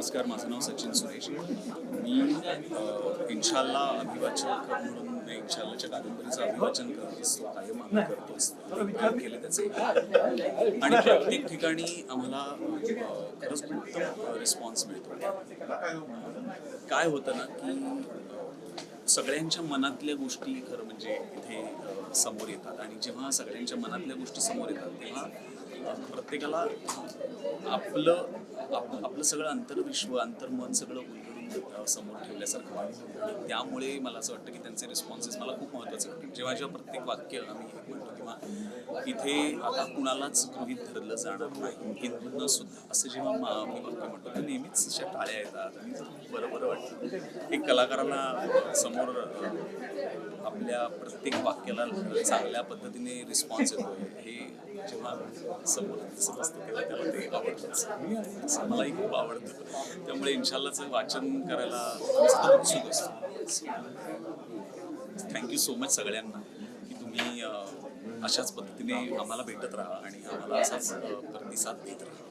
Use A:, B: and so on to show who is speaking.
A: नमस्कार माझं नाव सचिन सुरेश. मी इन्शाल्ला अभिवाचक म्हणून मी इन्शाल्लाच्या कादंबरीचं अभिवाचन करत असतो कायम आम्ही करतो असतो. केलं त्याचे आणि प्रत्येक ठिकाणी आम्हाला खरंच उत्तम रिस्पॉन्स मिळतो. काय होतं ना की सगळ्यांच्या मनातल्या गोष्टी खरं म्हणजे इथे समोर येतात. आणि जेव्हा सगळ्यांच्या मनातल्या गोष्टी समोर येतात तेव्हा प्रत्येकाला आपलं आप- आपलं सगळं अंतर्विश्व अंतर्मन सगळं उलगडून समोर ठेवल्यासारखं वाटतं. त्यामुळे मला असं वाटतं की त्यांचे रिस्पॉन्सेस मला खूप महत्त्वाचे वाटतात. जेव्हा जेव्हा प्रत्येक वाक्य आम्ही म्हणतो किंवा इथे आता कुणालाच गृहित धरलं जाणार नाही हिंदूंना सुद्धा. असं जेव्हा मी वाक्य म्हणतो तर नेहमीच अशा टाळ्या येतात आणि बरं बरं वाटतं. एक कलाकाराला समोर आपल्या प्रत्येक वाक्याला चांगल्या पद्धतीने रिस्पॉन्स येतो हे जेव्हा समोर दिसत असतं तेव्हा त्याला ते आवडतंच मलाही खूप आवडतं. त्यामुळे इन्शाल्लाचं वाचन करायला सतत उत्सुक असतो. थँक्यू सो मच सगळ्यांना की तुम्ही अशाच पद्धतीने आम्हाला भेटत राहा आणि आम्हाला असाच प्रतिसाद देत राहा.